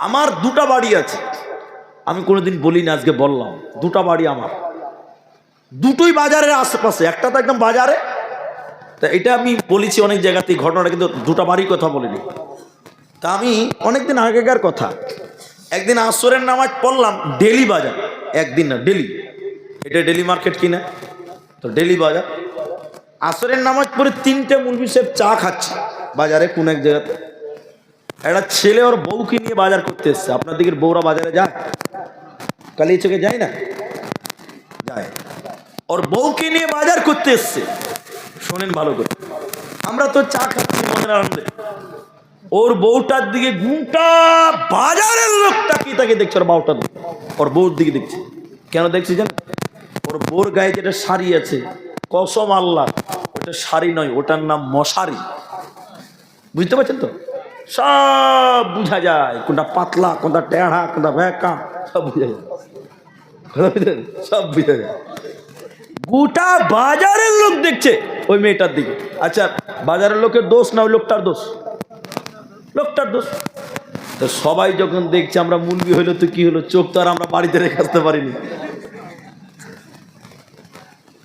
আমার দুটা বাড়ি আছে। আমি কোনোদিন বলি না, আজকে বললাম, দুটা বাড়ি আমার। দুটোই বাজারের আশেপাশে, একটা তো একদম বাজারে। তা এটা আমি বলেছি অনেক জায়গাতেই ঘটনাটা, কিন্তু দুটা বাড়ির কথা বলিনি। তা আমি অনেকদিন আগেকার কথা। একদিন আসরের নামাজ পড়লাম, ডেলি বাজার। একদিন না, ডেলি। এটা ডেলি মার্কেট কিনা? তো ডেলি বাজার। আসরের নামাজ পড়ে তিনটে মুলবি সাহেব চা খাচ্ছে, বাজারে কোন এক জায়গাতে। একটা ছেলে ওর বউকে নিয়ে বাজার করতে এসছে। আপনার দিকের বউরা বাজারে যায়? কালী চোখে যায় না? যায়। ওর বউকে নিয়ে বাজার করতে এসছে। শোনেন ভালো করে। আমরা তো চা খাচ্ছি মনের আনন্দে। ওর বউটার দিকে গুমটা বাজারের লোকটা কি তাকে দেখছে? ওর বাউটার দিকে। ওর বউর দিকে দেখছে। কেন দেখছি জান ওর বউর গায়ে যেটা শাড়ি আছে, কসম আল্লাহ, ওটা শাড়ি নয়, ওটার নাম মশারি। বুঝতে পারছেন তো? সব বুঝা যায়। কোনটা পাতলা, কোনটা টেढ़া কোনটা ভ্যাকা সব বুঝা যায়। সব বুঝা গোটা বাজারের লোক দেখছে ওই মেয়েটার দিকে। আচ্ছা বাজারের লোকের দোষ না ওই লোকটার দোষ? লোকটার দোষ। তো সবাই যখন দেখছে আমরা মুলবি হইল তো কি হলো? চোখ তো আর আমরা বাড়িতে রেখে আসতে পারিনি।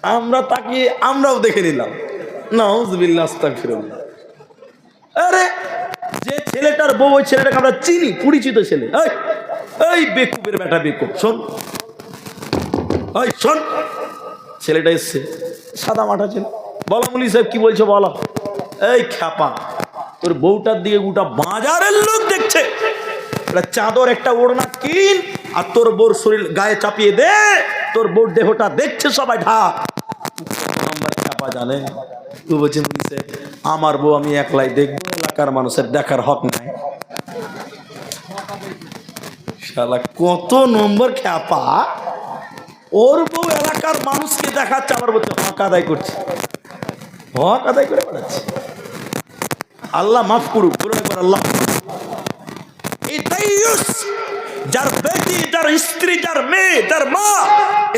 আমরা তাকে আমরাও দেখে নিলাম। নাউজবিল্লাহ, আস্তাগফিরুল্লাহ। আরে যে ছেলেটার বউ, ওই ছেলেটাকে আমরা চিনি, পরিচিত ছেলে। এই এই বেকুবের বেটা বেকুব, শোন। এই, শোন। ছেলেটা এসছে, সাদা মাঠা ছেলে বলো মুলি সাহেব, কি বলছো বলো। এই খ্যাপা, তোর বউটার দিকে গোটা বাজারের লোক দেখছে। একটা চাদর, একটা ওড়না কিন, আর তোর বউর শরীর গায়ে চাপিয়ে দে, তোর বউর দেহটা দেখছে সবাই, ঢাক। খ্যাপা জানে। তুই বলছি সাহেব আমার বউ আমি একলাই দেখব, এলাকার মানুষের দেখার হক নাই। কত নম্বর খ্যাপা ওর বউ এলাকার মানুষকে দেখাচ্ছে, আমার বলতে হক আদায় করছে। হক আদায় করে বেড়াচ্ছে আল্লাহ মাফ করুক আল্লাহ যার বেটি, যার স্ত্রী, যার মেয়ে, যার মা,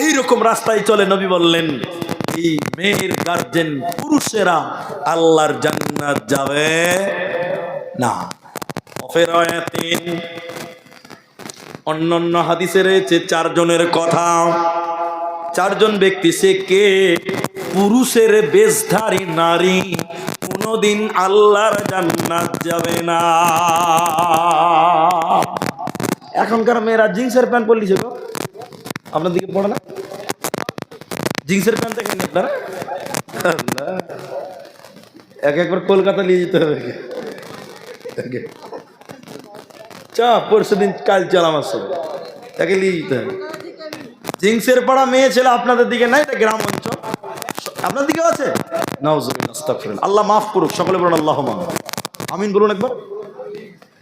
এইরকম রাস্তায় চলে নবী বললেন। এই মেয়ের গার্জেন পুরুষেরা আল্লাহর জান্নাত যাবে না। অফেরায়াতিন অন্য অন্য হাদিসে রয়েছে চারজনের কথা। চারজন ব্যক্তি, সে কে? পুরুষের বেশধারী নারী, কোনোদিন আল্লাহর জান্নাত যাবে না। এখনকার মেয়েরা জিন্সের প্যান্ট পরলিছে গো আপনার দিকে পড়ে না? জিন্সের প্যান্ট দেখেন আপনারা। এক একবার কলকাতা নিয়ে যেতে হবে। চা পরশু দিন কাল চল আমার সঙ্গে। তাকে নিয়ে যেতে হবে। জিংসের পাড়া মেয়ে ছেলে আপনাদের দিকে নাই এটা গ্রাম অঞ্চল। আপনার দিকে আছে? নাউজুবিল্লাহ, আল্লাহ মাফ করুক সকলে বলুন আল্লাহ আমিন বলুন একবার।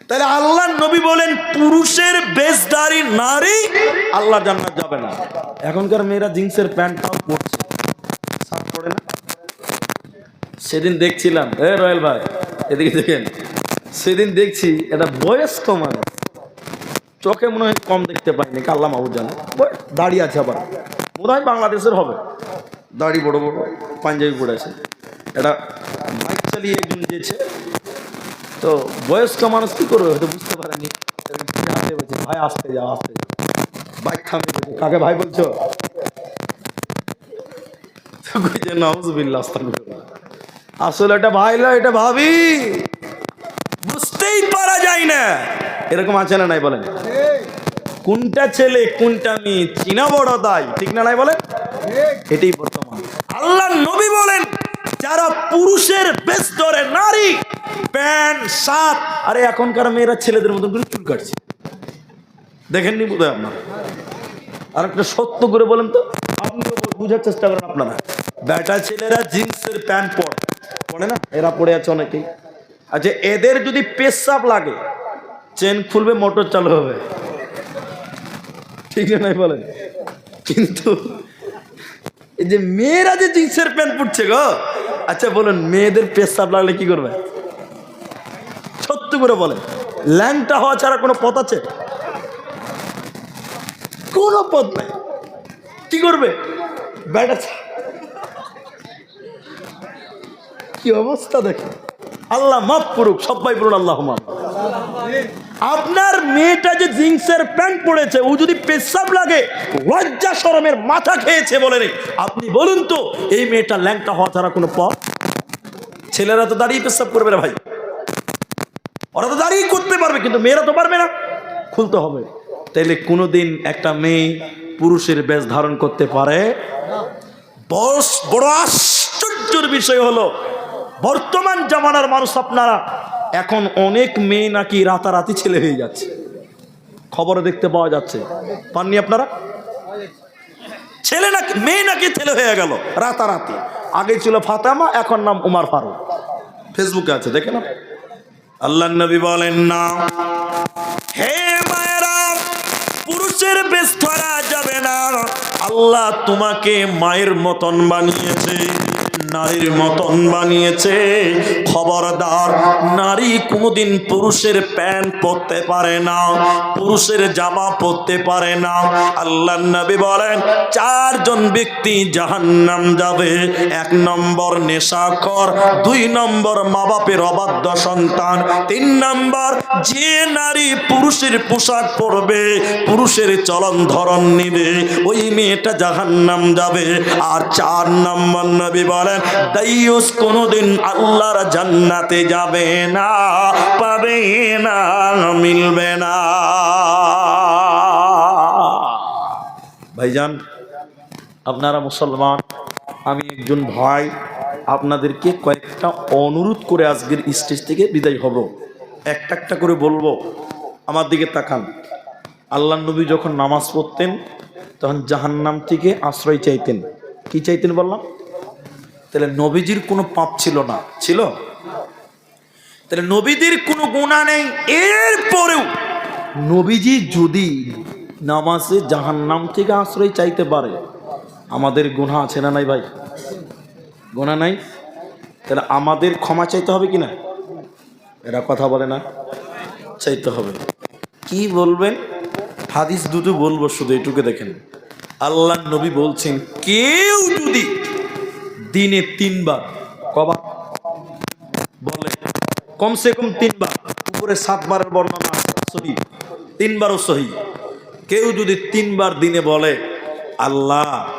তাহলে আল্লাহ নবী বলেন, পুরুষের বেশদারি নারী আল্লাহ জান্নাত যাবে না। এখনকার মেয়েরা জিন্সের প্যান্টটাও পরছে। শার্ট পরে না? সেদিন দেখছিলাম, এ রয়েল ভাই, এদিকে দেখেন, সেদিন দেখছি এটা বয়স্ক মানুষ, চোখে মনে হয় কম দেখতে পাইনি, কাল্লা মাহবুব জানে দাড়ি আছে আবার মনে হয় বাংলাদেশের হবে। দাড়ি বড় বড়, পাঞ্জাবি পড়েছে এটা বাইক চালিয়ে একজন যেছে তো বয়স্ক মানুষ কি করবে? হয়তো বুঝতে পারেনি। ভাই আসতে যাও আসতে যাও। বাইক বলছে, কাকে ভাই বলছো? আসলে এটা ভাই এটা ভাবি। বুঝতেই পারা যায় না। এরকম আছে না নাই বলেন? কোনটা ছেলে কোনটা মেয়ে চিনা বড় তাই ঠিক না নাই বলেন? এটাই বর্তমান। আল্লাহ নবী বলেন যারা পুরুষের বেশ ধরে নারী প্যান্ট, শার্ট। আরে এখনকার মেয়েরা ছেলেদের মতন করে চুল কাটছে। দেখেননি বোধ হয় আপনার? আর একটা সত্য করে বলেন তো, আপনিও বুঝার চেষ্টা করেন আপনারা। বেটা ছেলেরা জিন্সের প্যান্ট পরে। পড়ে না? এরা পড়ে আছে অনেকেই। আচ্ছা এদের যদি পেশাব লাগে, চেন খুলবে, মোটর চালু হবে। ঠিক নাই বলেন? কিন্তু এই যে মেয়েরা যে জিন্সের প্যান্ট পরছে গো আচ্ছা বলুন, মেয়েদের পেশাব লাগলে কি করবে? সত্য করে বলেন। ল্যাংটা হওয়া ছাড়া কোনো পথ আছে? কোনো পথ নাই। কি করবে? ব্যাটা কি অবস্থা দেখে আল্লাহ মাফ করুক, সবাই বলুন আল্লাহ। আপনার মেয়েটা যে জিন্সের প্যান্ট পরেছে ও যদি পেশাব লাগে, লজ্জা শরমের মাথা খেয়েছে বলে রে আপনি বলুন তো, এই মেয়েটা ল্যাংটা হওয়া ছাড়া কোনো পথ? ছেলেরা তো দাঁড়িয়ে পেশাব করবে না ভাই। ওরা তো দাঁড়িয়ে করতে পারবে, কিন্তু মেয়েরা তো পারবে না। খুলতে হবে। তাইলে কোনোদিন একটা মেয়ে পুরুষের বেশ ধারণ করতে পারে বস, বড় আশ্চর্যের বিষয় হলো, বর্তমান জামানার মানুষ আপনারা, এখন অনেক মেয়ে নাকি রাতারাতি ছেলে হয়ে যাচ্ছে। খবরে দেখতে পাওয়া যাচ্ছে। পাননি আপনারা? ছেলে নাকি, মেয়ে নাকি ছেলে হয়ে গেল, রাতারাতি। আগে ছিল ফাতেমা, এখন নাম উমার ফারুক। ফেসবুকে আছে, দেখে না আল্লাহ নবী বলেন, না। হে মায়েরা, পুরুষের বেশ ধরা যাবে না। আল্লাহ তোমাকে মায়ের মতন বানিয়েছে। নারীর মতন বানিয়েছে। খবরদার নারী কোনোদিন পুরুষের প্যান্ট পরতে পারে না, পুরুষের জামা পরতে পারে না। আল্লাহ নবী বলেন, চারজন ব্যক্তি জাহান্নাম যাবে। এক নম্বর নেশাখর, দুই নম্বর মা বাপের অবাধ্য সন্তান, তিন নম্বর যে নারী পুরুষের পোশাক পরবে, পুরুষের চলন ধরন নিবে, ওই মেয়েটা জাহান্নাম যাবে। আর চার নম্বর নবী বলেন দাইয়ুস কোনোদিন আল্লাহর জান্নাতে যাবে না, পাবে না, মিলবে না। ভাইজান, আপনারা মুসলমান, আমি একজন ভাই, আপনাদেরকে কয়েকটা অনুরোধ করে আজকের স্টেজ থেকে বিদায় হব। একটা একটা করে বলব, আমার দিকে তাকান। আল্লাহ নবী যখন নামাজ পড়তেন, তখন জাহান্নাম থেকে আশ্রয় চাইতেন। কি চাইতেন বললাম? তাহলে নবীজির কোনো পাপ ছিল না। ছিল? তাহলে নবীদের কোনো গুণা নেই। এরপরেও নবীজি যদি নামাজে জাহান্নাম থেকে আশ্রয় চাইতে পারে, আমাদের গুণা আছে না নাই ভাই? গুণা নাই? তাহলে আমাদের ক্ষমা চাইতে হবে কি না? এরা কথা বলে না। চাইতে হবে। কি বলবেন? হাদিস দুটো বলব শুধু, এটুকু দেখেন। আল্লাহ নবী বলছেন, কেউ যদি দিনে তিনবার। কবার বলে, কমসে কম তিনবার। উপরে সাতবারের বর্ণনা সহি। তিনবারও সহি। কেউ যদি তিনবার দিনে বলে, আল্লাহ,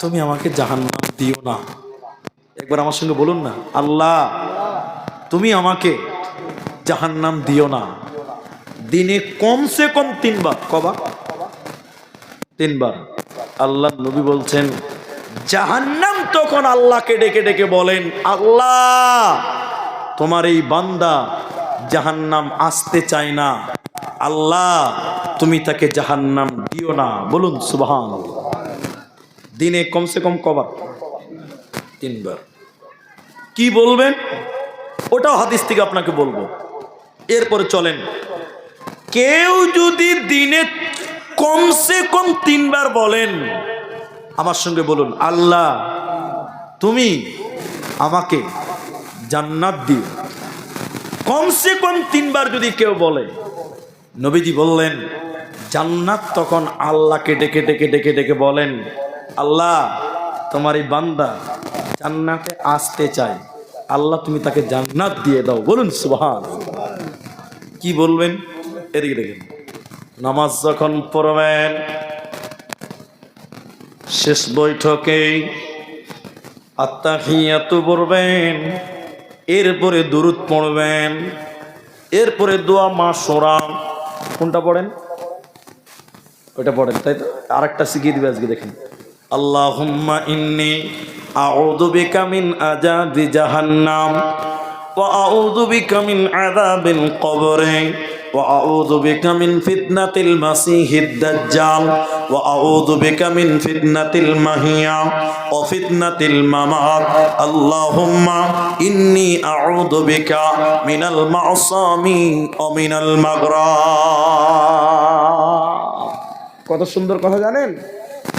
তুমি আমাকে জাহান্নাম দিও না। একবার আমার সঙ্গে বলুন না, আল্লাহ, তুমি আমাকে জাহান্নাম দিও না। দিনে কমসে কম তিনবার। কবা তিনবার। আল্লাহ নবী বলছেন, জাহান্নাম তখন আল্লাহকে ডেকে ডেকে বলেন, আল্লাহ, তোমার এই বান্দা জাহান্নাম আসতে চায় না। আল্লাহ, তুমি তাকে জাহান্নাম দিও না। বলুন সুবহান দিনে কমসে কম কবার? তিনবার। কি বলবেন? ওটাও হাদিস থেকে আপনাকে বলব। এরপরে চলেন। কেউ যদি দিনে কমসে কম তিনবার বলেন, আমার সঙ্গে বলুন, আল্লাহ তুমি আমাকে জান্নাত দিও। কমসে কম তিনবার যদি কেউ বলে, নবীজি বললেন, জান্নাত তখন আল্লাহকে ডেকে ডেকে ডেকে ডেকে বলেন, আল্লাহ, তোমার এই বান্দা জান্নাতে আসতে চায়। আল্লাহ, তুমি তাকে জান্নাত দিয়ে দাও। বলুন সুবহান কি বলবেন? এদিকে দেখেন। নামাজ যখন পড়বেন, শেষ বৈঠকে আত্মাহিয়াতু পড়বেন, এরপরে দুরুদ পড়বেন, এরপরে দোয়া মা সোরা কোনটা পড়েন? ওইটা পড়েন, তাই তো? আরেকটা শিখিয়ে দিবে আজকে, দেখেন। আল্লাহুম্মা ইন্নি আউযু বিকা মিন আযাবি জাহান্নাম ওয়া আউযু বিকা মিন আযাবিল কবরে। وأعوذ بك من فتنة المسيح الدجال وأعوذ بك من فتنة المحيا وفتنة الممات اللهم إني أعوذ بك من المعصام ومن المغرام কত সুন্দর কথা জানেন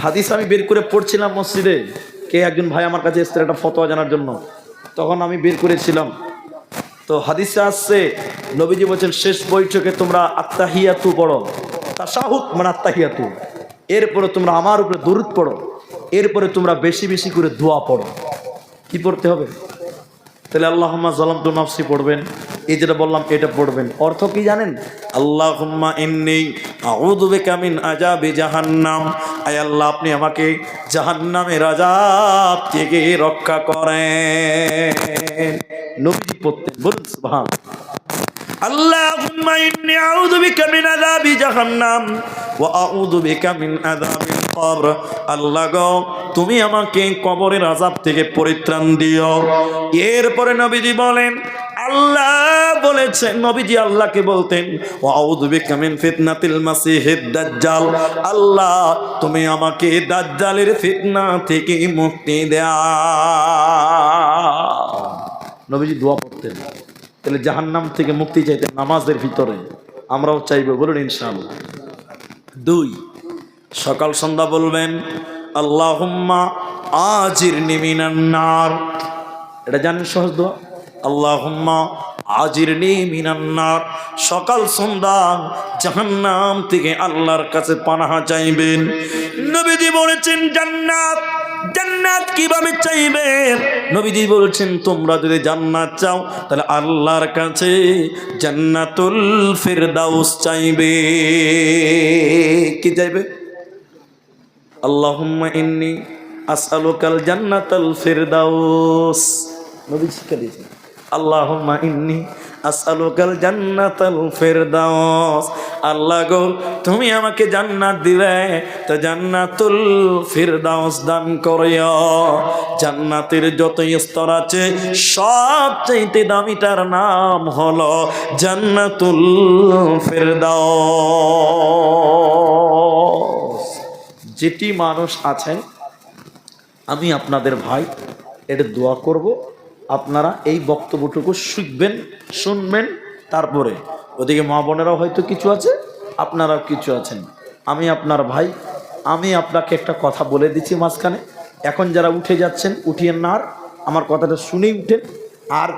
হাদিস আমি বের করে পড়ছিলাম মসজিদে কে একজন ভাই আমার কাছে এসেছিল একটা ফতোয়া জানার জন্য তখন আমি বের করেছিলাম তো হাদিসে আসছে, নবীজি বলছেন, শেষ বৈঠকে তোমরা আত্মাহিয়াতু পড়ো। তা শাহুক মানে আত্মাহিয়াতু এরপরে তোমরা আমার উপরে দূরত পড়ো। এরপরে তোমরা বেশি বেশি করে দোয়া পড়ো। কি পড়তে হবে? তাহলে আল্লাহমা জালাম তো নফসি পড়বেন। এই যেটা বললাম, এটা পড়বেন। অর্থ কি জানেন? আল্লাহুম্মা আযাবি জাহান্নাম। আয় আল্লাহ, আপনি আমাকে জাহান্নামের আযাব থেকে রক্ষা করেন। নবীজি পড়তেন, বলুন সুবহান আল্লাহুম্মা ইন্নী আউযু বিকা মিন আযাবি জাহান্নাম ওয়া আউযু বিকা মিন আযাবিল কবর। আল্লাহ গো, তুমি আমাকে কবরের আযাব থেকে পরিত্রাণ দিও। এরপরে নবীজি বলেন, আল্লাহ বলেছেন, নবীজি আল্লাহকে বলতেন, ওয়া আউযু বিকা মিন ফিতনাতিল মাসিহিদ দাজ্জাল। আল্লাহ, তুমি আমাকে দাজ্জালের ফিতনা থেকে মুক্তি দাও নবীজি দোয়া পড়তেন তাহলে জাহান্নাম থেকে মুক্তি চাইতেন নামাজের ভিতরে। আমরাও চাইব, বলুন ইনশাআল্লাহ। দুই, সকাল সন্ধ্যা বলবেন, আল্লাহুম্মা আজির নিমিনান্নার এটা জানেন সহজ দোয়া? আল্লাহুম্মা আজির মিনান্নার সকাল সন্ধ্যা, জাহান্নাম থেকে আল্লাহর কাছে পানাহা চাইবেন। নবীজি বলেছেন, জান্নাত জান্নাত কীভাবে চাইবে? নবীজি বলছেন, তোমরা যদি জান্নাত চাও, তাহলে আল্লাহর কাছে জান্নাতুল ফিরদাউস চাইবে। কি চাইবে? আল্লাহুম্মা ইন্নি আসআলুকাল জান্নাতাল ফিরদাউস। নবী শিক্ষা দিয়েছেন। আল্লাহুম্মা ইন্নি আসআলুকাল জান্নাতাল ফিরদাউস। আল্লাহ গো, তুমি আমাকে জান্নাত দিবে। তো জান্নাতুল ফিরদাউস দান করিও। জান্নাতের যত স্তর আছে সবচেয়ে দামিটার নাম হলো জান্নাতুল ফিরদাউস। যেটি মানুষ আছেন আমি আপনাদের ভাই এটা দোয়া করব। আপনারা এই বক্তব্যটুকু শিখবেন, শুনবেন, তারপরে ওদিকে মা বোনেরাও হয়তো কিছু আছে, আপনারাও কিছু আছেন। আমি আপনার ভাই, আমি আপনাকে একটা কথা বলে দিচ্ছি মাঝখানে। এখন যারা উঠে যাচ্ছেন, উঠিয়ে না আর আমার কথাটা শুনেই উঠেন। আর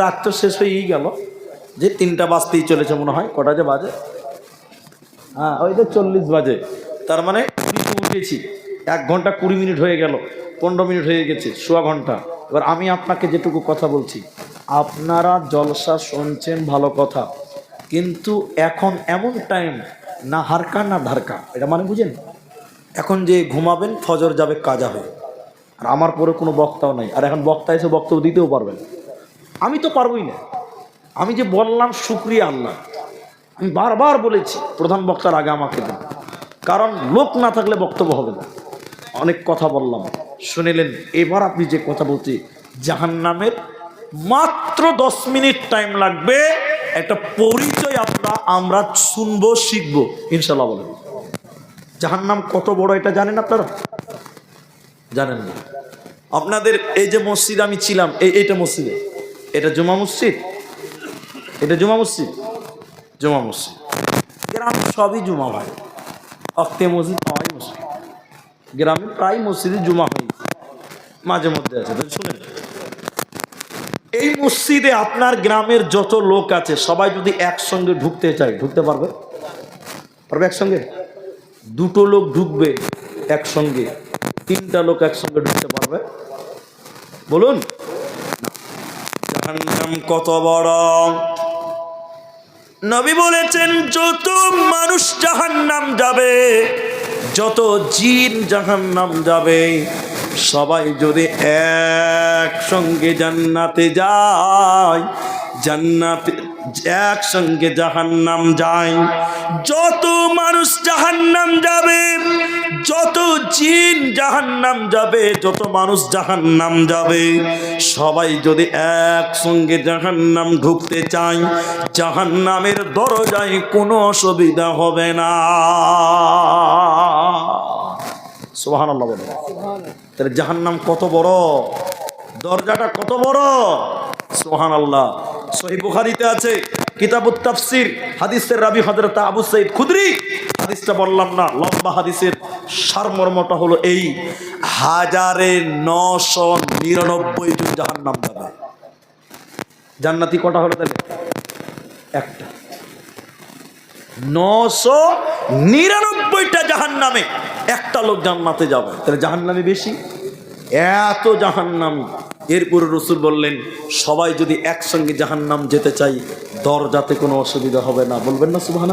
রাত তো শেষ হয়েই গেল, যে তিনটা বাজতেই চলেছে মনে হয়, কটা যে বাজে? হ্যাঁ ওই তো চল্লিশ বাজে। তার মানে উঠেছি, এক ঘণ্টা কুড়ি মিনিট হয়ে গেল, পনেরো মিনিট হয়ে গেছে, সোয়া ঘণ্টা। এবার আমি আপনাকে যেটুকু কথা বলছি, আপনারা জলসা শুনছেন ভালো কথা। কিন্তু এখন এমন টাইম না হারকা না ধারকা, এটা মানে বুঝেন? এখন যে ঘুমাবেন, ফজর যাবে, কাজা হয়ে আর আমার পরে কোনো বক্তাও নাই। আর এখন বক্তা এসে বক্তব্য দিতেও পারবেন আমি তো পারবই না। আমি যে বললাম, শুক্রিয়া আল্লাহ। আমি বারবার বলেছি, প্রধান বক্তার আগে আমাকে দেন। কারণ লোক না থাকলে বক্তব্য হবে না। অনেক কথা বললাম। শুনিলেন, এবার আপনি যে কথা বলছি জাহান নামের মাত্র দশ মিনিট টাইম লাগবে। একটা পরিচয় আমরা আমরা শুনব, শিখব ইনশাল্লাহ বলেন। জাহান নাম কত বড় এটা জানেন আপনারা? জানেন না। আপনাদের এই যে মসজিদ আমি ছিলাম, এই, এইটা মসজিদে। এটা জুমা মসজিদ? এটা জুমা মসজিদ? জুমা মসজিদ। গ্রাম সবই জুমা ভাই অক্তে মসজিদ পাওয়াই মসজিদ। গ্রামে প্রায় মসজিদে জুমা হয়। মাঝে মধ্যে আছে তো শুনেন। এই মসজিদে আপনার গ্রামের যত লোক আছে, সবাই যদি একসঙ্গে ঢুকতে চায়, ঢুকতে পারবে? পারবে একসঙ্গে? দুটো লোক ঢুকবে একসঙ্গে, তিনটা লোক একসঙ্গে ঢুকতে পারবে? বলুন। কত বড়। নবী বলেছেন, যত মানুষ জাহান্নাম যাবে, যত জিন জাহান্নাম যাবে সবাই যদি একসঙ্গে জান্নাতে যায়, জান্নাতে একসঙ্গে জাহান্নাম যায়, যত মানুষ জাহান্নাম যাবে, যত জিন জাহান্নাম যাবে, যত মানুষ জাহান্নাম যাবে, সবাই যদি একসঙ্গে জাহান্নাম ঢুকতে চায়, জাহান্নামের দরজায় কোনো অসুবিধা হবে না। সোহান আল্লাহ বলে তাহলে জাহান্নাম কত বড়? দরজাটা কত বড়? সোহান আল্লাহ সহি বুখারিতে আছে কিতাবুত তাফসির হাদিসের রাবি হযরত আবু সাইদ খুদরি। হাদিসটা বললাম না লম্বা হাদিসের সারমর্মটা হলো এই হাজারে নশো নিরানব্বই জন জাহান্নাম যাবে জান্নাতি কটা হলো তাহলে? একটা। নশো নিরানব্বইটা জাহান নামে একটা লোক জান্নাতে যাবে। তাহলে জাহান নামে বেশি? এত জাহান নাম এরপরে রসুল বললেন, সবাই যদি একসঙ্গে জাহান্নাম যেতে চাই, দরজাতে কোনো অসুবিধা হবে না। বলবেন না সুবাহ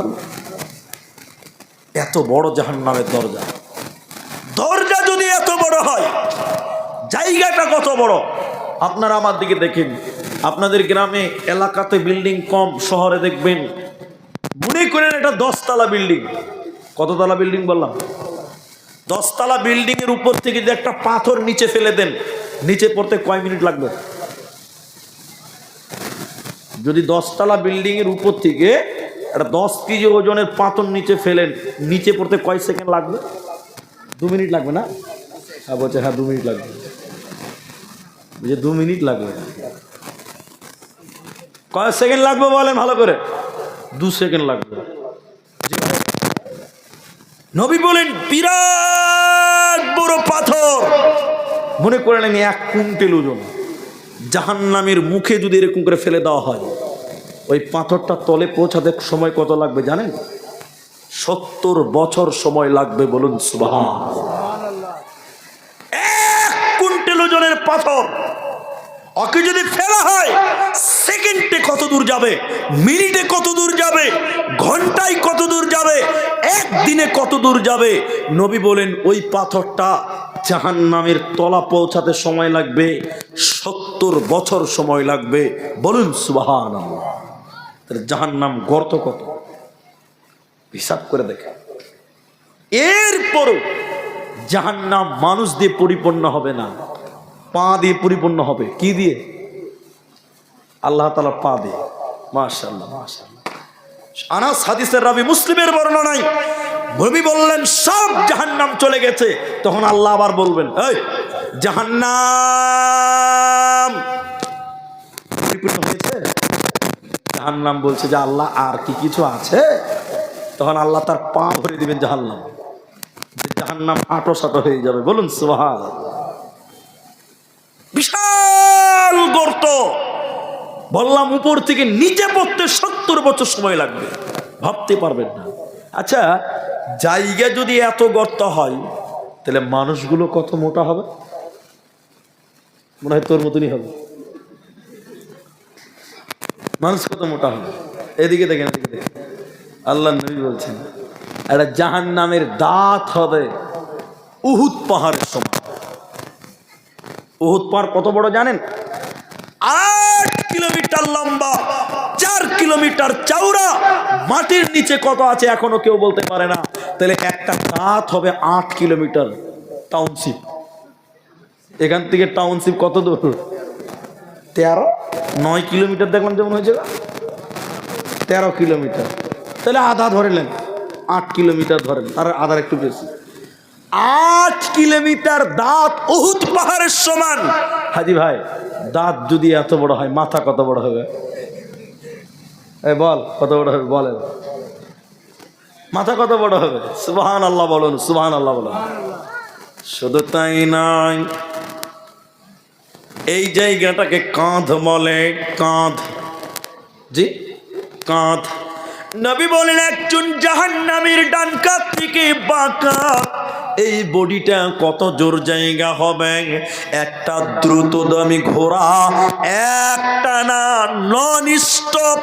এত বড় জাহান্নামের দরজা। দরজা যদি এত বড় হয়, জায়গাটা কত বড়? আপনারা আমার দিকে দেখেন। আপনাদের গ্রামে, এলাকাতে বিল্ডিং কম, শহরে দেখবেন মনে করেন এটা দশতলা বিল্ডিং। কততলা বিল্ডিং বললাম? দশতলা বিল্ডিং এর উপর থেকে যদি একটা পাথর নিচে ফেলে দেন, নিচে পড়তে কয় মিনিট লাগবে? যদি দশতলা বিল্ডিং এর উপর থেকে একটা দশ কেজি ওজনের পাথর নিচে ফেলেন, নিচে পড়তে কয় সেকেন্ড লাগবে? দু মিনিট লাগবে না? হ্যাঁ বলছে হ্যাঁ দু মিনিট লাগবে। বুঝে দু মিনিট লাগবে। কয় সেকেন্ড লাগবে বলেন ভালো করে? দু সেকেন্ড লাগবে। নবী বলেন, বিরাট বড় পাথর। মনে করে নেন এক কুইন্টেল ওজন। জাহান্নামের মুখে যদি এরকম করে ফেলে দেওয়া হয়, ওই পাথরটা তলে পৌঁছাতে সময় কত লাগবে জানেন? সত্তর বছর সময় লাগবে বলুন সুবাহ এক কুইন্টেল ওজনের পাথর। ওকে যদি ফেলা হয়, সেকেন্ডে কত দূর যাবে? মিনিটে কত দূর যাবে? ঘন্টায় কত দূর যাবে? একদিনে কত দূর যাবে? নবী বলেন, ওই পাথরটা জাহান নামের তলা পৌঁছাতে সময় লাগবে, সত্তর বছর সময় লাগবে। বলুন সুবাহান জাহান নাম গর্ত কত? হিসাব করে দেখে এরপরও জাহান নাম মানুষ দিয়ে পরিপূর্ণ হবে না। পা দিয়ে পরিপূর্ণ হবে। কি দিয়ে? আল্লাহ তালা পা দিয়ে। মাশাল্লাহ মাশাল্লাহ আনাস হাদিসের রাবি মুসলিমের বর্ণনায় নবী বললেন, সব জাহান্নাম চলে গেছে। তখন আল্লাহ আবার বলবেন, এই, জাহান্নাম। পরিপূর্ণ হয়েছে? জাহান্নাম বলছে যে, আল্লাহ, আর কি কিছু আছে? তখন আল্লাহ তার পা ভরে দিবেন জাহান্নাম। জাহান্নাম আটো সাটো হয়ে যাবে। বলুন সুবহান বিশাল গর্ত। বললাম, উপর থেকে নিচে পড়তে সত্তর বছর সময় লাগবে। ভাবতে পারবেন না। আচ্ছা জায়গা যদি এত গর্ত হয়, তাহলে মানুষগুলো কত মোটা হবে? মনে হয় তোর মতনই হবে। মানুষ কত মোটা হবে? এদিকে দেখেন এদিকে দেখেন। আল্লাহ নবী বলছেন একটা জাহান নামের দাঁত হবে উহুদ পাহাড়ের সমান। উহুদ পাহাড় কত বড় জানেন? আট কিলোমিটার লম্বা চার কিলোমিটার চওড়া। মাটির নিচে কত আছে এখনও কেউ বলতে পারে না। তাহলে একটা দাঁত হবে আট কিলোমিটার টাউনশিপ এখান থেকে টাউনশিপ কত দূর? তেরো। নয় কিলোমিটার দেখলাম যেমন হয়েছে তেরো কিলোমিটার। তাহলে আধা ধরেলেন আট কিলোমিটার ধরেন আর আধার একটু বেশি। আট কিলোমিটার দাঁত উহুদ পাহাড়ের সমান। হাজি ভাই, দাঁত যদি এত বড় হয়, মাথা কত বড় হবে? বল, কত বড় হবে, বলেন। মাথা কত বড় হবে? সুবহান আল্লাহ বলুন সুবহান আল্লাহ বলুন। শুধু তাই নয়, এই জায়গাটাকে কাঁধ বলে, কাঁধ। জি? কাঁধ। নবী বলেন, একজন জাহান্নামীর ডান কাত থেকে বাঁকা এই বডিটা কত জোর জায়গা হবে? একটা দ্রুতগামী ঘোড়া, একটা না নন স্টপ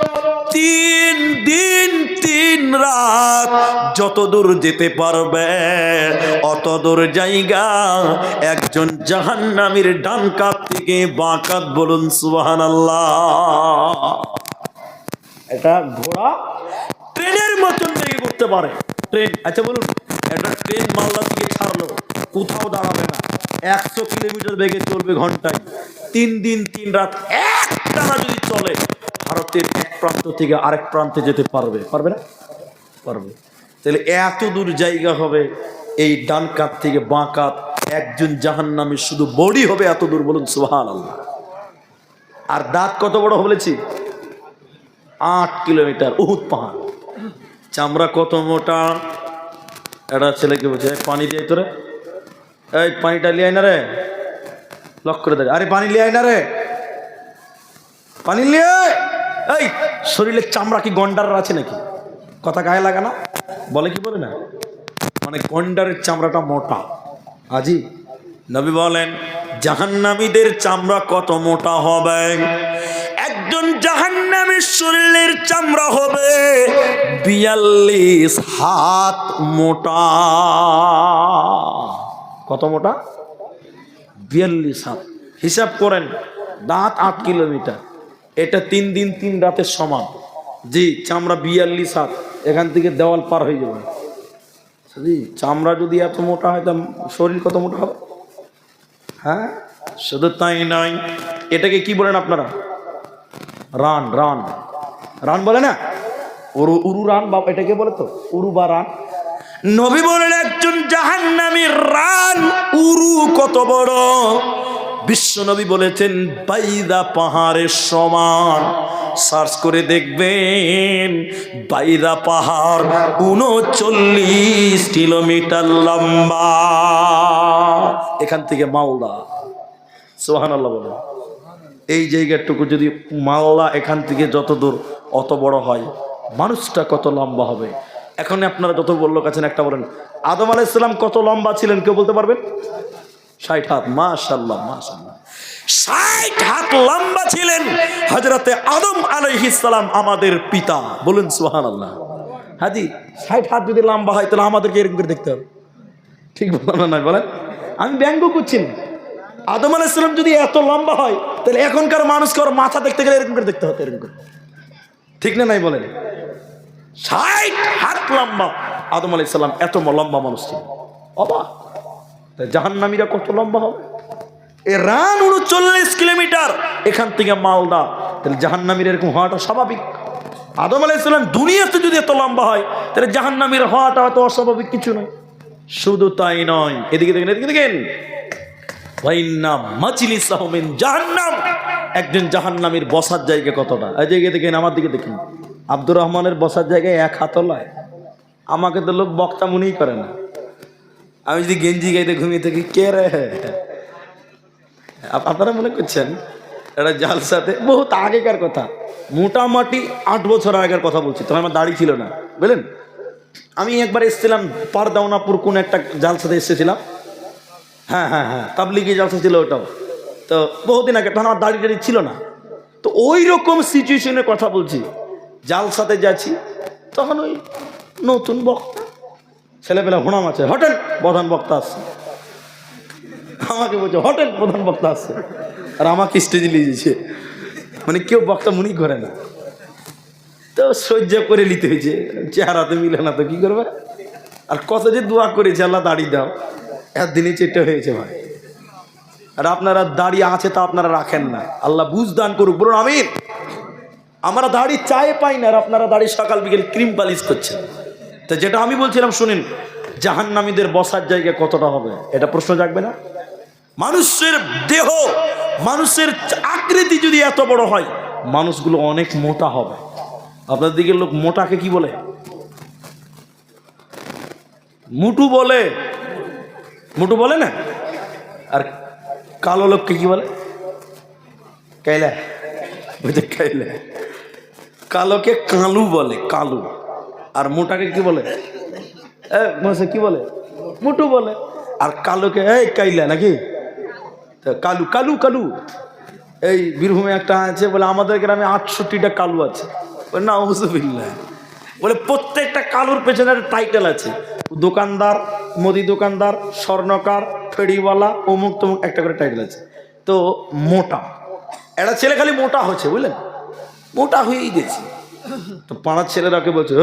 তিন দিন, তিন রাত। যত দূর যেতে পারবে, অত দূর জায়গা। একজন জাহান্নামীর ডান কাত থেকে বাঁকাত বলুন সুবাহান এটা ঘোড়া ট্রেনের মতন করতে পারে। ট্রেন আচ্ছা বলুন। একটা ট্রেন মালদা থেকে ছাড়লো, কোথাও দাঁড়াবে না। একশো কিলোমিটার বেগে চলবে ঘন্টায়। তিন দিন, তিন রাত একটানা যদি চলে, ভারতের এক প্রান্ত থেকে আরেক প্রান্তে যেতে পারবে। পারবে না? পারবে। তাহলে এত দূর জায়গা হবে, এই ডান কাত থেকে বাঁ কাত একজন জাহান নামে শুধু বডি হবে এত দূর বলুন সুহান আল্লাহ আর দাঁত কত বড় বলেছি? আট কিলোমিটার, উহুদ পাহাড়। চামড়া কত মোটা? একটা ছেলেকে বলছে, "এই পানি দিয়ে তোরে। এই পানিটা লিয়ে না রে। লক করে দেয় আরে পানি লিয়ে না রে। পানি লিয়ে এই শরীরের চামড়া কি গন্ডার আছে নাকি? কথা গায়ে লাগা না? বলে কি বলে না? মানে গন্ডারের চামড়াটা মোটা। আজি নবী বলেন, জাহান্নামীদের চামড়া কত মোটা হবে? একজন জাহান্নামীর শরীরের চামড়া হবে। বিয়াল্লিশ হাত মোটা। কত মোটা? বিয়াল্লিশ হাত। হিসাব করেন, দাঁত আট কিলোমিটার। এটা তিন দিন, তিন রাতের সমান। জি, চামড়া বিয়াল্লিশ হাত। এখান থেকে দেওয়াল পার হয়ে যাবে। জি, চামড়া যদি এত মোটা হয় তা শরীর কত মোটা হবে? হ্যাঁ? শুধু তাই নয়, এটাকে কি বলেন আপনারা? Run run. রান বলে না? উরু উরু রান বা এটাকে বলে তো? উরু বা রান। নবী বলেন, একজন জাহান্নামীর রান, উরু কত বড়? বিশ্ব নবী বলেছেন, বাইদা পাহাড়ের সমান। সার্চ করে দেখবেন, বাইদা পাহাড় উনচল্লিশ কিলোমিটার লম্বা। এখান থেকে মালদা। সোহান আল্লাহ বলে এই জায়গাটুকু যদি মালদা এখান থেকে যত দূর অত বড় হয়, মানুষটা কত লম্বা হবে? এখন আপনারা যত বলল কাছেন একটা বলেন, আদম আলাইসাল্লাম কত লম্বা ছিলেন, কেউ বলতে পারবেন? ষাট হাত মাশাল্লাহ মাশাল্লাহ ষাট হাত লম্বা ছিলেন হজরতে আদম আলাইহিসালাম আমাদের পিতা। বলুন সুহান আল্লাহ হাজি, ষাট হাত যদি লম্বা হয়, তাহলে আমাদেরকে এরকম করে দেখতে হবে। ঠিক বললাম না বলেন? আমি ব্যঙ্গ করছি না। আদম আলাইসালাম যদি এত লম্বা হয়, তাহলে এখনকার মানুষকে ওর মাথা দেখতে গেলে এরকম করে দেখতে হতো এরকম করে? ঠিক না নাই বলেন? ষাট হাত লম্বা। আদম আলাইসাল্লাম এত লম্বা মানুষ ছিল। অবাক। জাহান্নামীরা কত লম্বা হবে? এ রান উনচল্লিশ কিলোমিটার এখান থেকে মালদা। তাহলে জাহান্নামীর এরকম হওয়াটা স্বাভাবিক। আদম আলাইসাল্লাম দুনিয়াতে যদি এত লম্বা হয়, তাহলে জাহান্নামীর হওয়াটা হয়তো অস্বাভাবিক কিছু নয়। শুধু তাই নয়। এদিকে দেখেন এদিকে দেখেন। জাহান্নাম। একজন জাহান্নামীর বসার জায়গা কতটা? এই জায়গায় দেখেন, আমার দিকে দেখেন। আব্দুর রহমানের বসার জায়গায় এক হাতলায় আমাকে তো লোক বক্তা মনেই করে না। আমি যদি গেঞ্জি গাইতে ঘুমিয়ে থাকি, কে রে? আপ- আপনারা মনে করছেন, এটা জালসাতে বহুত আগেকার কথা। মোটামুটি আট বছর আগের কথা বলছি, তখন আমার দাড়ি ছিল না। বুঝলেন? আমি একবার এসেছিলাম পারদাওনাপুর, কোন একটা জালসাতে এসেছিলাম। হ্যাঁ হ্যাঁ হ্যাঁ তাবলিগি জালসা ছিল ওটাও। তো বহুদিন আগে, তখন আমার দাড়ি টাড়ি ছিল না। তো ওই রকম সিচুয়েশনের কথা বলছি। জালসাতে যাচ্ছি, তখন ওই নতুন বক্তা, ছেলেপেলা হোনাম আছে, হটেল প্রধান বক্তা আসছে আমাকে বলছে, হটেল প্রধান বক্তা আসছে আর আমাকে স্টেজে নিয়ে যেছে মানে কেউ বক্তা মনি করে না। তো সহ্য করে নিতে হয়েছে। চেহারাতে মিলে না তো কি করবে? আর কত যে দোয়া করেছে, আল্লাহ দাড়ি দাও। একদিনই চেটে হয়েছে ভাই। আর আপনারা দাড়ি আছে তা আপনারা রাখেন না। আল্লাহ বুঝ দান করুক, বলুন আমিন। আমরা দাড়ি চায়ে পাই না আর আপনারা দাড়ি সকাল বিকেল ক্রিম পালিশ করছেন। তা যেটা আমি বলছিলাম, শুনেন, জাহান্নামীদের বসার জায়গা কতটা হবে? এটা প্রশ্ন জাগবে না? মানুষের দেহ, মানুষের আকৃতি যদি এত বড় হয়, মানুষগুলো অনেক মোটা হবে। আপনার দিকে লোক মোটাকে কি বলে? মুটু বলে। মুটু বলে না? আর কালো লোককে কি বলে? কাইলা। বুঝে কাইলা। কালোকে কালু বলে, কালু। আর মোটাকে কি বলে? মশে কি বলে? মুটু বলে। আর কালোকে, এই কাইলা নাকি? কালু কালু কালু। এই বীরভূমে একটা আছে বলে আমাদের গ্রামে আটষট্টিটা কালু আছে। না বলে, প্রত্যেকটা কালুর পেছনে একটা টাইটেল আছে। দোকানদার মুদি দোকানদার, স্বর্ণকার, ফেরিওয়ালা, অমুক তমুক একটা করে টাইটেল আছে। তো মোটা। একটা ছেলে খালি মোটা হচ্ছে, বুঝলেন? মোটা হয়েই গেছে। তো পাড়ার ছেলেরাকে বলছে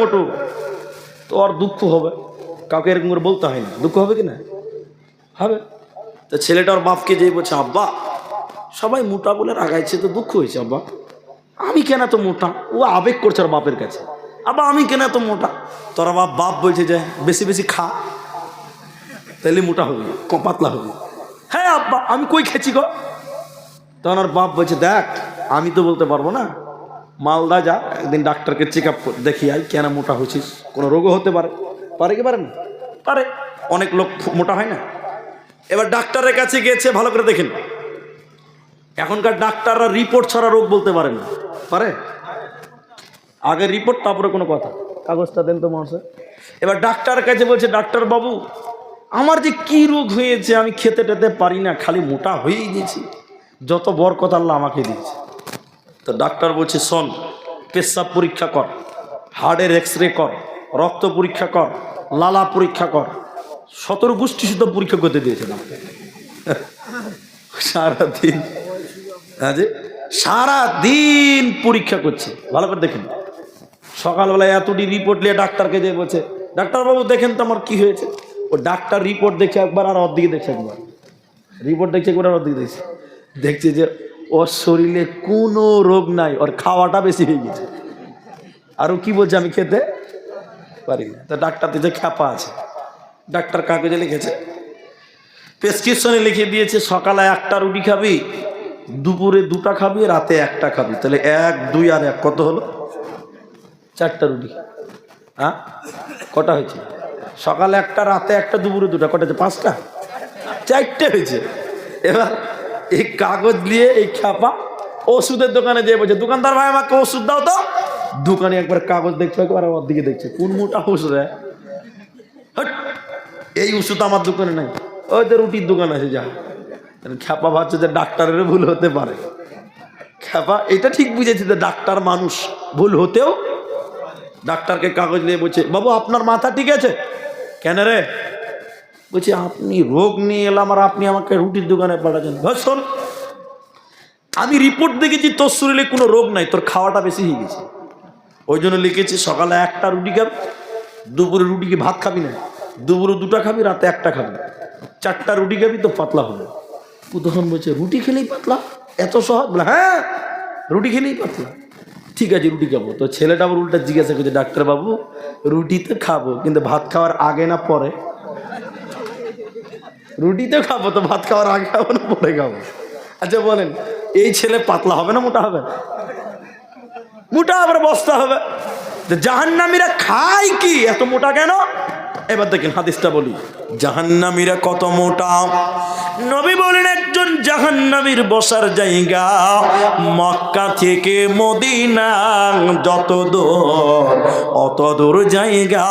মোটু তো আর দুঃখ হবে। কাউকে এরকম করে বলতে হয় না। দুঃখ হবে কি না? হবে। তো ছেলেটার বাপকে যেই বলছে, আব্বা, সবাই মোটা বলে রাগাইছে, তো দুঃখ হয়েছে, আব্বা। আমি কেন তো মোটা? ও আবেগ করছে ওর বাপের কাছে। আব্বা আমি কেন এত মোটা? তোর বাপ বাপ বলছে যে বেশি বেশি খা। তাহলে মোটা হবে পাতলা হবে। হ্যাঁ আব্বা, আমি কই খেছি গো? তখন ওর বাপ বলছে, দেখ, আমি তো বলতে পারব না। মালদা যা, একদিন ডাক্তারকে চেক আপ দেখি আই কেন মোটা হয়েছিস কোনো রোগও হতে পারে। পারে কি পারে না? পারে। অনেক লোক মোটা হয় না। এবার ডাক্তারের কাছে গিয়েছে, ভালো করে দেখেন এখনকার ডাক্তাররা রিপোর্ট ছাড়া রোগ বলতে পারে না। পারে? আগে রিপোর্ট তারপরে কোনো কথা। কাগজটা দেন তো মানুষের এবার ডাক্তারের কাছে বলছে ডাক্তার বাবু আমার যে কি রোগ হয়েছে আমি খেতে টেতে পারি না খালি মোটা হয়েই গেছি। যত বরকত আল্লাহ আমাকে দিয়েছে। তো ডাক্তার বলছে শোন পেশাব পরীক্ষা কর হার্টের এক্স রে কর রক্ত পরীক্ষা কর লালা পরীক্ষা কর সতর গোষ্ঠী শুদ্ধ পরীক্ষা করতে দিয়েছে না সারাদিন হ্যাঁ যে সারাদিন পরীক্ষা করছে। ভালো করে দেখেন। সকালবেলায় এতটি রিপোর্ট নিয়ে ডাক্তারকে যে বলছে, ডাক্তারবাবু, দেখেন তো আমার কি হয়েছে। ও ডাক্তার রিপোর্ট দেখে একবার আর অর্ধেকে দেখছে একবার। রিপোর্ট দেখছে একবার আর অর্ধেকে দেখছে। দেখছে যে ওর শরীরে কোনো রোগ নাই, ওর খাওয়াটা বেশি হয়ে গেছে। আরও কি বলছে, আমি খেতে পারি না। তো ডাক্তার যে খ্যাপা আছে। ডাক্তার কাগজে লিখেছে, প্রেসক্রিপশনে লিখে দিয়েছে, সকালে একটা রুটি খাবি, দুপুরে দুটা খাবি, রাতে একটা খাবি। তাহলে এক, দুই আর এক কত হলো? চারটা রুটি। হ্যাঁ? কটা হয়েছে? সকালে একটা, রাতে একটা, দুপুরে দুটা। কটা হয়েছে? পাঁচটা? চারটে হয়েছে। এবার এই কাগজ দিয়ে এই খ্যাপা ওষুধের দোকানে যেয়ে বলছে, দোকানদার ভাই, আমাকে ওষুধ দাও তো। দোকানে একবার কাগজ দেখছে, একবার আমার দিকে দেখছে। কোন মোটা ওষুধ হ্যাঁ! এই ওষুধ আমার দোকানে নাই। ওই তো রুটির দোকান আছে, যা। খ্যাপা ভাবছে যে ডাক্তারেরও ভুল হতে পারে। খ্যাপা, এটা ঠিক বুঝেছি যে ডাক্তার মানুষ ভুল হতেও ডাক্তারকে কাগজ নিয়ে বলছে, বাবু, আপনার মাথা ঠিক আছে? কেন রে? বলছে, আপনি রোগ নিয়ে এলাম আর আপনি আমাকে রুটির দোকানে পাঠাচ্ছেন। শোন, আমি রিপোর্ট দেখেছি, তোর শরীরে কোনো রোগ নাই, তোর খাওয়াটা বেশি হয়ে গেছে। ওই জন্য লিখেছি, সকালে একটা রুটি খাবি, দুপুরে রুটি কি ভাত খাবি না? দুপুরে দুটা খাবি, রাতে একটা খাবি। চারটা রুটি খাবি তো পাতলা হবে। তখন বলছে, রুটি খেলেই পাতলা? এত সহজ? বলে হ্যাঁ রুটি খেলেই পাতলা। ঠিক আছে, রুটি খাব। তো ছেলেটা আবার উল্টা জিজ্ঞাসা করছে, ডাক্তারবাবু রুটি তো খাব? কিন্তু ভাত খাওয়ার আগে না পরে? রুটি তো খাব তো ভাত খাওয়ার আগে খাব না পরে খাব? আচ্ছা বলেন, এই ছেলে পাতলা হবে না মোটা হবে? মোটা আবার বস্তা হবে? জাহান্নামীরা খায় কি? এত মোটা কেন? এবার দেখেন হাদিসটা বলি। জাহান্নামীরা কত মোটা। নবী বলেন, একজন জাহান্নামীর বসার জায়গা মক্কা থেকে মদিনা যত দূর অত দূর জায়গা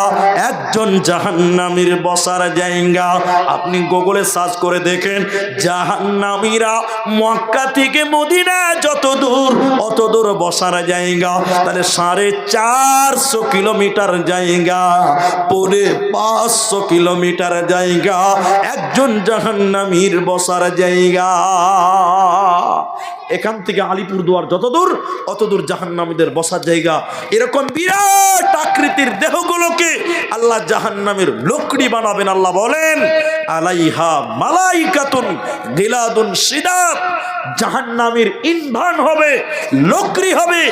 একজন জাহান্নামীর বসার জায়গা আপনি গুগলে সার্চ করে দেখেন, জাহান্নামীরা মক্কা থেকে মদিনা যত দূর, অত দূর বসার জায়গা তাহলে সাড়ে চারশো কিলোমিটার জায়গা পরে পাঁচশো কিলোমিটার জায়গা একজন জাহান্নামীর বসার জায়গা এখান থেকে আলিপুর দুয়ার যত দূর, অত দূর জাহান্নামীদের বসার জায়গা এরকম বিরাট আকৃতির দেহগুলোকে আল্লাহ জাহান্নামের লোকড়ি বানাবেন, আল্লাহ বলেন, আলাইহা মালাইকাতুন গিলাদুন সিদাত জাহান্নামের ইন্ধন হবে লোকরি হবে,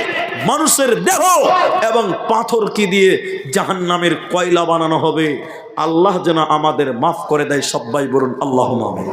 মানুষের দেহ এবং পাথর কি দিয়ে জাহান্নামের কয়লা বানানো হবে? আল্লাহ যেন আমাদের মাফ করে দেয়, সবাই বলুন আল্লাহ মামিন